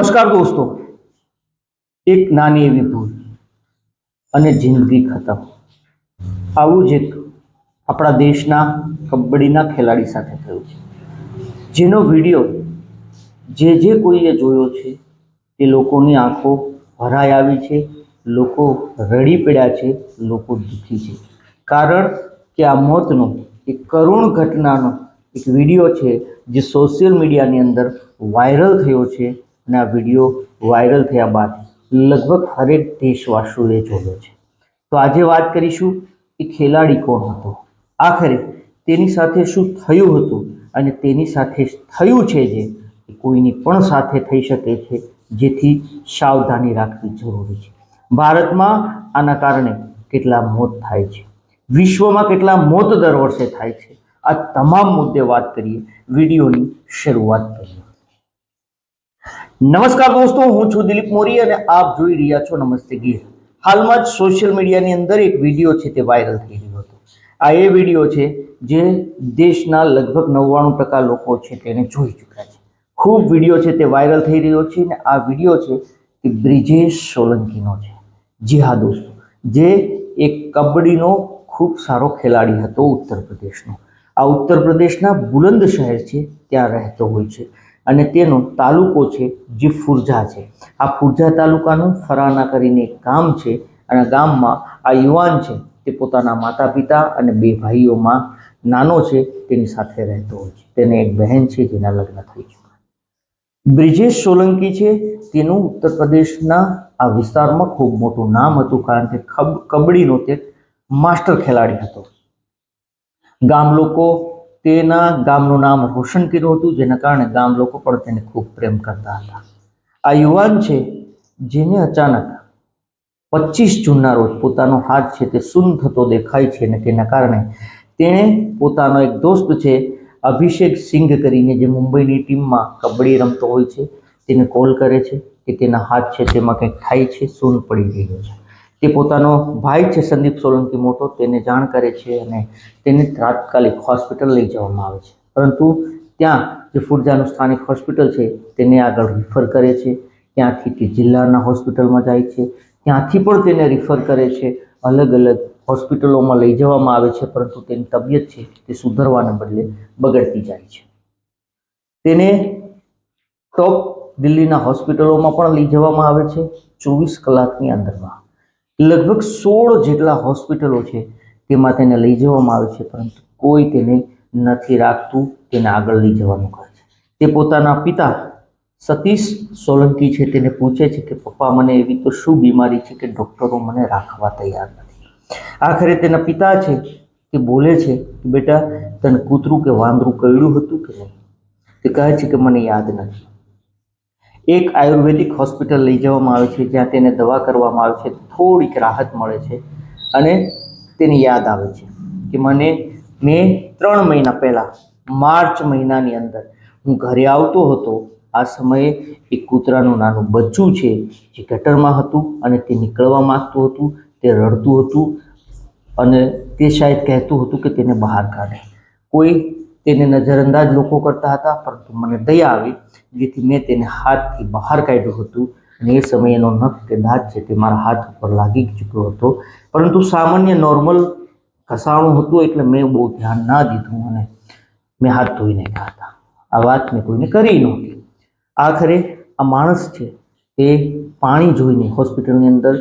નમસ્કાર દોસ્તો. એક નાની એવી ભૂલ અને જિંદગી ખતમ. આવું જ એક આપણા દેશના કબડ્ડીના ખેલાડી સાથે થયું છે. જેનો વીડિયો જે જે કોઈએ જોયો છે, તે લોકોની આંખો ભરાઈ આવી છે, લોકો રડી પડ્યા છે, લોકો દુઃખી છે. કારણ કે આ મોતનો એક કરુણ ઘટનાનો એક વીડિયો છે, જે સોશિયલ મીડિયાની અંદર વાયરલ થયો છે આ વીડિયો વાયરલ થયા બાદ લગભગ હરેક દેશવાસીઓએ જોયો છે. તો આજે વાત કરીશું એ ખેલાડી કોણ હતો? આખરે તેની સાથે શું થયું હતું અને તેની સાથે થયું છે જે? કોઈની પણ સાથે થઈ શકે છે, જેથી સાવધાની રાખવી જરૂરી છે. ભારતમાં આના કારણે કેટલા મોત થાય છે? વિશ્વમાં કેટલા મોત દર વર્ષે થાય છે? આ તમામ મુદ્દે વાત કરીએ, વિડીયોની શરૂઆત કરીએ. નમસ્કાર દોસ્તો, હું છું દિલીપ મોરી અને આપ જોઈ રહ્યા છો નમસ્તે ગીર. હાલમાં જ સોશિયલ મીડિયાની અંદર એક વીડિયો છે તે વાયરલ થઈ રહ્યો હતો. આ એ વીડિયો છે જે દેશના લગભગ નવ્વાણું ટકા લોકો છે તેને જોઈ ચૂક્યા છે. ખૂબ વીડિયો છે તે વાયરલ થઈ રહ્યો છે અને આ વીડિયો છે તે બ્રિજેશ સોલંકીનો છે. જી હા દોસ્તો, જે એક કબડ્ડીનો ખૂબ સારો ખેલાડી હતો ઉત્તર પ્રદેશનો. આ ઉત્તર પ્રદેશના બુલંદ શહેર છે, ત્યાં રહેતો હોય છે. અને તેનો તાલુકો છે જે ફુરજા છે. આ ફુરજા તાલુકાનું ફરાના કરીને એક ગામ છે અને ગામમાં આ યુવાન છે તે પોતાના માતા પિતા અને બે ભાઈઓમાં નાનો છે તેની સાથે રહેતો હોય છે. તેને એક બહેન છે જેના લગ્ન થઈ ચૂક્યા. બ્રિજેશ સોલંકી છે તેનું ઉત્તર પ્રદેશના આ વિસ્તારમાં ખૂબ મોટું નામ હતું કારણ કે કબડ્ડીનો તે માસ્ટર ખેલાડી હતો. ગામ લોકો તેના ગામનું નામ રોશન કર્યું હતું, જેના કારણે ગામ લોકો પણ તેને ખૂબ પ્રેમ કરતા હતા. આ યુવાન છે, જેને અચાનક પચીસ જૂનના રોજ પોતાનો હાથ છે તે શૂન થતો દેખાય છે અને તેના કારણે તેણે પોતાનો એક દોસ્ત છે, અભિષેક સિંઘ કરીને, જે મુંબઈની ટીમમાં કબડ્ડી રમતો હોય છે, તેને કોલ કરે છે કે તેના હાથ છે તેમાં કંઈક થાય છે શૂન પડી ગયો છે. તે પોતાનો ભાઈ છે સંદીપ સોલંકી મોટો, તેને જાણ કરે છે અને તેને તાત્કાલિક હોસ્પિટલ લઈ જવામાં આવે છે. પરંતુ ત્યાં જે ફૂરજાનું સ્થાનિક હોસ્પિટલ છે, તેને આગળ રિફર કરે છે. ત્યાંથી તે જિલ્લાના હોસ્પિટલમાં જાય છે. ત્યાંથી પણ તેને રિફર કરે છે. અલગ અલગ હોસ્પિટલોમાં લઈ જવામાં આવે છે, પરંતુ તેની તબિયત છે તે સુધરવાને બદલે બગડતી જાય છે. તેને ટોપ દિલ્હીના હોસ્પિટલોમાં પણ લઈ જવામાં આવે છે. ચોવીસ કલાકની અંદરમાં. લગભગ સોળ જેટલા હોસ્પિટલો છે તેમાં તેને લઈ જવામાં આવે છે, પરંતુ કોઈ તેને નથી રાખતું, તેને આગળ લઈ જવાનું કહે છે. તે પોતાના પિતા સતીશ સોલંકી છે, તેને પૂછે છે કે, પપ્પા, મને એવી તો શું બીમારી છે કે ડૉક્ટરો મને રાખવા તૈયાર નથી? આખરે તેના પિતા છે તે બોલે છે કે, બેટા, તને કૂતરું કે વાંદરું કહ્યું હતું કે નહીં? તે કહે છે કે, મને યાદ નથી. એક આયુર્વેદિક હોસ્પિટલ લઈ જવામાં આવે છે, જ્યાં તેને દવા કરવામાં આવે છે, થોડીક રાહત મળે છે અને તેને યાદ આવે છે કે મને, મેં ત્રણ મહિના પહેલાં, માર્ચ મહિનાની અંદર હું ઘરે આવતો હતો, આ સમયે એક કૂતરાનું નાનું બચ્ચું છે, જે ગટરમાં હતું અને તે નીકળવા માંગતું હતું, તે રડતું હતું અને તે શાયદ કહેતું હતું કે તેને બહાર કાઢે. કોઈ તેને નજરઅંદાજ લોકો કરતા હતા, પરંતુ મને દયા આવી જેથી મેં તેને હાથથી બહાર કાઢ્યું હતું અને એ સમયે એનો નખ કે દાંત છે તે મારા હાથ ઉપર લાગી ચૂક્યો હતો. પરંતુ સામાન્ય નોર્મલ ઘસાણું હતું એટલે મેં બહુ ધ્યાન ના દીધું અને મેં હાથ ધોઈ નાખ્યા હતા. આ વાત મેં કોઈને કરી નહોતી આખરે આ માણસ છે તે પાણી જોઈને હોસ્પિટલની અંદર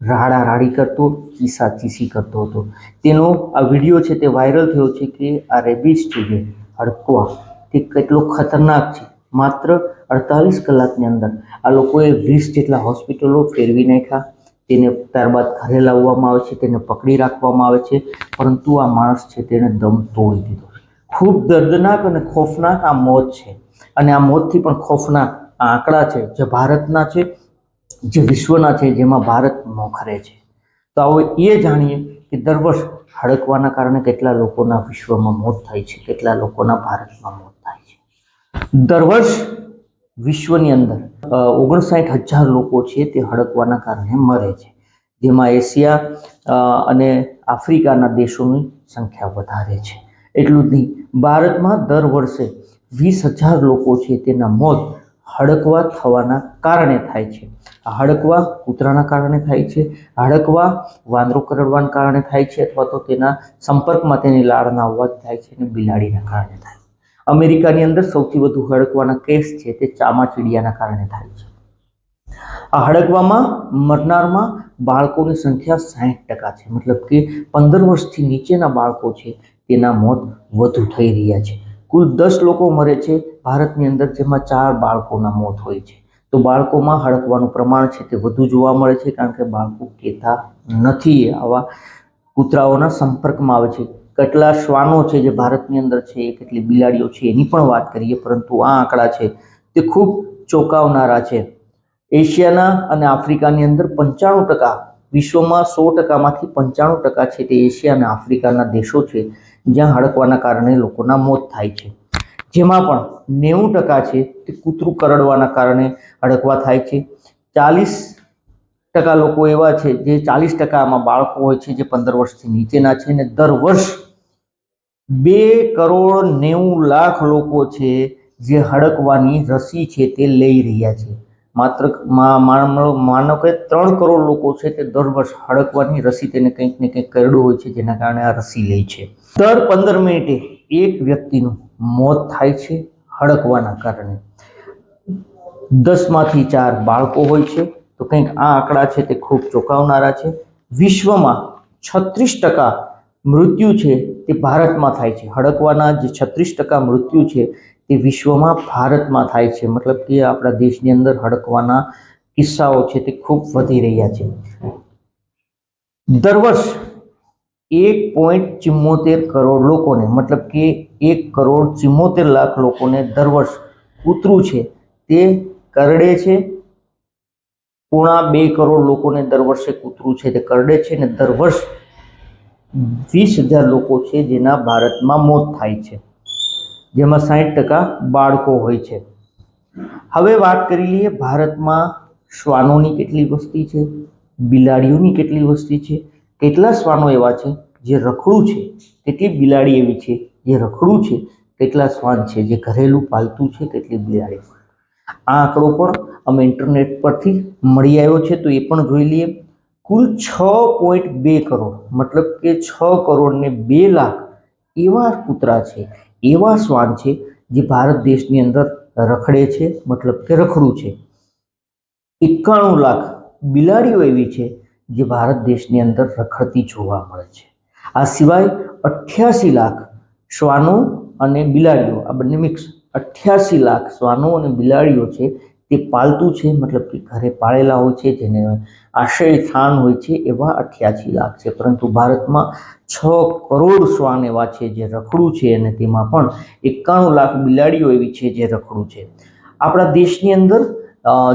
રાડા રાડી કરતો, ચીસા ચીસી કરતો હતો. તેનો આ વીડિયો છે તે વાયરલ થયો છે કે આ રેબિસ છે જે હડકવા તે કેટલો ખતરનાક છે. માત્ર અડતાલીસ કલાકની અંદર. આ લોકોએ વીસ જેટલા હોસ્પિટલો ફેરવી નાખ્યા. તેને ત્યારબાદ ઘરે લાવવામાં આવે છે, તેને પકડી રાખવામાં આવે છે, પરંતુ આ માણસ છે તેને દમ તોડી દીધો ખૂબ દર્દનાક અને ખોફનાક આ મોત છે. અને આ મોતથી પણ ખોફનાક આ આંકડા છે, જે ભારતના છે, જે વિશ્વના છે, જેમાં ભારત મોખરે છે. તો આવો એ જાણીએ કે દર વર્ષ હડકવાના કારણે કેટલા લોકોના વિશ્વમાં મોત થાય છે, કેટલા લોકોના ભારતમાં મોત દર વર્ષ વિશ્વની અંદર ઓગણસાઠ હજાર લોકો છે તે હડકવાના કારણે મરે છે. જેમાં એશિયા અને આફ્રિકાના દેશોની સંખ્યા વધારે છે. એટલું જ નહીં, ભારતમાં દર વર્ષે વીસ હજાર લોકો છે તેના મોત હડકવા થવાના કારણે થાય છે. હડકવા કૂતરાના કારણે થાય છે, હડકવા વાંદરો કરડવાના કારણે થાય છે, અથવા તો તેના સંપર્કમાં તેની લાળના અવાજ થાય છે અને બિલાડીના કારણે થાય છે. અમેરિકાની અંદર સૌથી વધુ હડકવાના કેસ છે તે ચામાચીડિયાના કારણે થાય છે. આ હડકવામાં મરનારમાં બાળકોની સંખ્યા સાહીઠ ટકા છે. મતલબ કે પંદર વર્ષથી નીચેના બાળકો છે તેના મોત વધુ થઈ રહ્યા છે. કુલ દસ લોકો મરે છે ભારતની અંદર જેમાં ચાર બાળકોના મોત હોય છે. તો બાળકોમાં હડકવાનું પ્રમાણ છે તે વધુ જોવા મળે છે કારણ કે બાળકો કહેતા નથી આવા કૂતરાઓના સંપર્કમાં આવે છે. કેટલા શ્વાનો છે જે ભારતની અંદર છે કેટલી બિલાડીઓ છે, એની પણ વાત કરીએ, પરંતુ આ આંકડા છે તે ખૂબ ચોંકાવનારા છે. એશિયાના અને આફ્રિકાની અંદર પંચાણું ટકા, વિશ્વમાં સો ટકામાંથી પંચાણું ટકા છે તે એશિયા અને આફ્રિકાના દેશો છે, જ્યાં હડકવાના કારણે લોકોના મોત થાય છે. જેમાં પણ નેવું ટકા છે તે કૂતરું કરડવાના કારણે હડકવા થાય છે. ચાલીસ ટકા લોકો એવા છે જે ચાલીસ ટકામાં બાળકો હોય છે જે પંદર વર્ષથી નીચેના છે અને દર વર્ષ બે કરોડ નેવું લાખ લોકો છે જે હડકવાની રસી છે તે લઈ રહ્યા છે. માત્ર માનો કે ત્રણ કરોડ લોકો છે તે દર વર્ષ હડકવાની રસી તેને કંઈક ને કંઈક કરડું હોય છે જેના કારણે આ રસી લે છે. દર પંદર મિનિટે એક વ્યક્તિનું મોત થાય છે હડકવાના કારણે. દસમાંથી ચાર બાળકો હોય છે. તો કંઈક આ આંકડા છે તે ખૂબ ચોંકાવનારા છે. વિશ્વમાં છત્રીસ ટકા મૃત્યુ છે તે ભારતમાં થાય છે. હડકવાના જે છત્રીસ ટકા મૃત્યુ છે તે વિશ્વમાં ભારતમાં થાય છે. મતલબ કે આપણા દેશની અંદર હડકવાના કિસ્સાઓ છે તે ખૂબ વધી રહ્યા છે. દર વર્ષ એક પોઈન્ટ ચુમ્મોતેર કરોડ લોકોને, મતલબ કે એક કરોડ ચુમ્મોતેર લાખ લોકોને દર વર્ષ કૂતરું છે. તે કરડે છે પોણા બે કરોડ લોકોને દર વર્ષે કૂતરું છે તે કરડે છે અને દર વર્ષ વીસ હજાર લોકો છે જેના ભારતમાં મોત થાય છે. જેમાં સાઠ ટકા બાળકો હોય છે. હવે વાત કરી લઈએ ભારતમાં શ્વાનોની કેટલી વસ્તી છે, બિલાડીઓની કેટલી વસ્તી છે, કેટલા શ્વાનો એવા છે જે રખડું છે, કેટલી બિલાડી એવી છે જે રખડું છે, કેટલા શ્વાન છે, જે ઘરેલું પાલતું છે, કેટલી બિલાડી આ આંકડો પણ અમે ઇન્ટરનેટ પરથી મળી આવ્યો છે, તો એ પણ જોઈ લઈએ. કુલ છ પોઈન્ટ બે કરોડ, મતલબ કે છ કરોડ ને બે લાખ એવા કૂતરા છે, એવા શ્વાન છે, જે ભારત દેશની અંદર રખડે છે, મતલબ કે રખડું છે. એકાણું લાખ બિલાડીઓ એવી છે, જે ભારત દેશની અંદર રખડતી જોવા મળે છે. આ સિવાય અઠ્યાસી લાખ શ્વાનો અને બિલાડીઓ, આ બંને મિક્સ અઠ્યાસી લાખ શ્વાનો અને બિલાડીઓ છે, તે પાલતું છે, મતલબ કે ઘરે પાળેલા હોય છે, જેને આશ્રય સ્થાન હોય છે, એવા અઠ્યાસી લાખ છે. પરંતુ ભારતમાં છ કરોડ શ્વાન એવા છે જે રખડું છે અને તેમાં પણ એકાણું લાખ બિલાડીઓ એવી છે જે રખડું છે. આપણા દેશની અંદર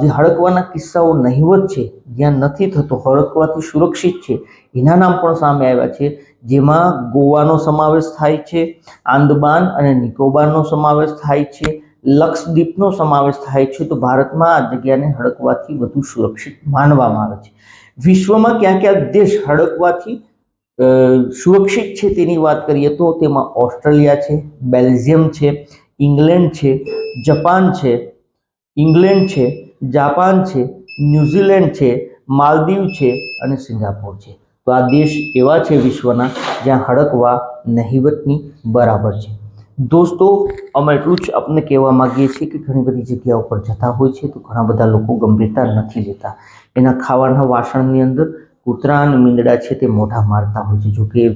જે હડકવાના કિસ્સાઓ નહીવત છે, જ્યાં નથી થતો, હડકવાથી સુરક્ષિત છે, એના નામ પણ સામે આવ્યા છે, જેમાં ગોવાનો સમાવેશ થાય છે આંદમાન અને નિકોબારનો સમાવેશ થાય છે, લક્ષદ્વીપનો સમાવેશ થાય છે, તો ભારતમાં આ જગ્યાને હડકવાથી વધુ સુરક્ષિત માનવામાં આવે છે. વિશ્વમાં ક્યાં ક્યાં દેશ હડકવાથી સુરક્ષિત છે તેની વાત કરીએ તો તેમાં ઓસ્ટ્રેલિયા છે, બેલ્જિયમ છે, ઇંગ્લેન્ડ છે, જપાન છે ઇંગ્લેન્ડ છે, જાપાન છે, ન્યૂઝીલેન્ડ છે, માલદીવ છે અને સિંગાપોર છે. તો આ દેશ એવા છે વિશ્વના જ્યાં હડકવા, નહિવતની બરાબર છે. દોસ્તો, અમે એટલું જ આપને કહેવા માગીએ છીએ કે ઘણી બધી જગ્યાઓ પર જતા હોય છે તો ઘણા બધા લોકો ગંભીરતા નથી લેતા. એના ખાવાના વાસણની અંદર કૂતરા અને મીંદડા છે તે મોઢા મારતા હોય છે, જોકે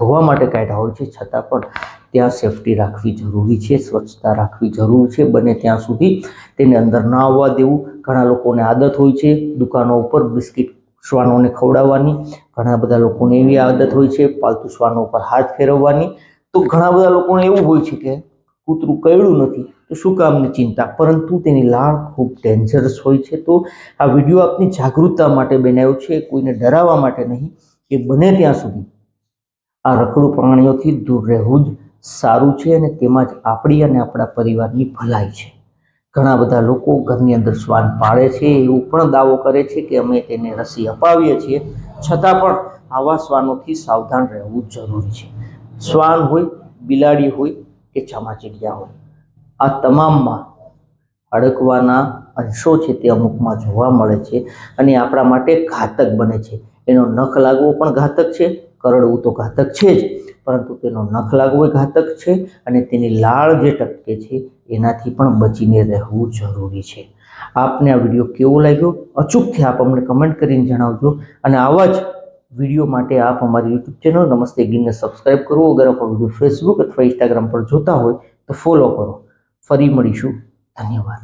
ધોવા માટે કાઢ્યા હોય છે, છતાં પણ ત્યાં સેફટી રાખવી જરૂરી છે, સ્વચ્છતા રાખવી જરૂરી છે, બને ત્યાં સુધી તેને અંદર ન આવવા દેવું. ઘણા લોકોને આદત હોય છે દુકાનો ઉપર બિસ્કિટ શ્વાનોને ખવડાવવાની. ઘણા બધા લોકોને એવી આદત હોય છે પાલતુ શ્વાનો ઉપર હાથ ફેરવવાની. તો ઘણા બધા લોકોને એવું હોય છે કે કૂતરું કયડું નથી, તો શું કામની ચિંતા? પરંતુ તેની લાળ ખૂબ ડેન્જરસ હોય છે. તો આ વીડિયો આપની જાગૃતતા માટે બનાવ્યો છે. કોઈને ડરાવવા માટે નહીં, કે બને ત્યાં સુધી આ રખડું પ્રાણીઓથી દૂર રહેવું જ સારું છે અને તેમાં જ આપણી અને આપણા પરિવારની ભલાઈ છે. ઘણા બધા લોકો ઘરની અંદર શ્વાન પાળે છે, એવું પણ દાવો કરે છે કે અમે તેને રસી અપાવીએ છીએ. છતાં પણ આવા શ્વાનોથી સાવધાન રહેવું જરૂરી છે. શ્વાન હોય, બિલાડી હોય કે ચામાચીડિયા હોય, આ તમામમાં અડકવાના અંશો છે તે અમુકમાં જોવા મળે છે અને આપણા માટે ઘાતક બને છે. એનો નખ લાગવો પણ ઘાતક છે. કરડવું તો ઘાતક છે જ, પરંતુ તેનો નખ લાગવો ઘાતક છે અને તેની લાળ જે ટપકે છે એનાથી પણ બચીને રહેવું જરૂરી છે. આપને આ વીડિયો કેવો લાગ્યો? અચૂકથી આપ અમને કમેન્ટ કરીને જણાવજો અને આવા જ વીડિયો માટે આપ અમારી યુટ્યુબ ચેનલ નમસ્તે ગીરને સબસ્ક્રાઇબ કરો અગર આપ વીડિયો ફેસબુક અથવા ઇન્સ્ટાગ્રામ પર જોતા હોય તો ફોલો કરો. ફરી મળીશું. ધન્યવાદ.